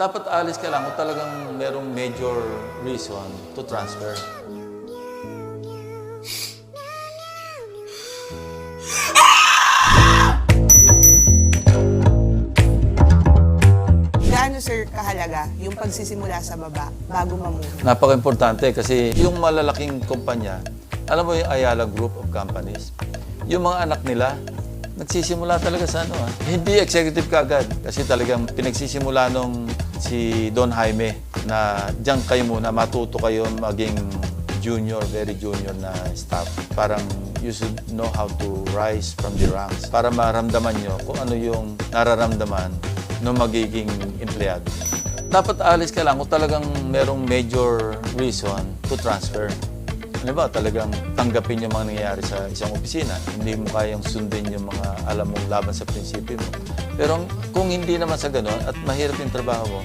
Dapat alis ka lang kung talagang merong major reason to transfer. Gaano sir kahalaga yung pagsisimula sa baba bago mamuno? Napaka-importante kasi yung malalaking kumpanya, alam mo yung Ayala Group of Companies, yung mga anak nila, nagsisimula talaga sa ano ah. Hindi executive kagad kasi talagang pinagsisimula nung si Don Jaime na diyan kayo muna, matuto kayo maging junior, very junior na staff. Parang you should know how to rise from the ranks para maramdaman nyo kung ano yung nararamdaman ng magiging empleyado. Dapat alis ka lang kung talagang merong major reason to transfer. Ano ba, talagang tanggapin yung mga nangyayari sa isang opisina. Hindi mo kayang sundin yung mga alam mong laban sa prinsipyo mo. Pero kung hindi naman sa gano'n at mahirap yung trabaho mo,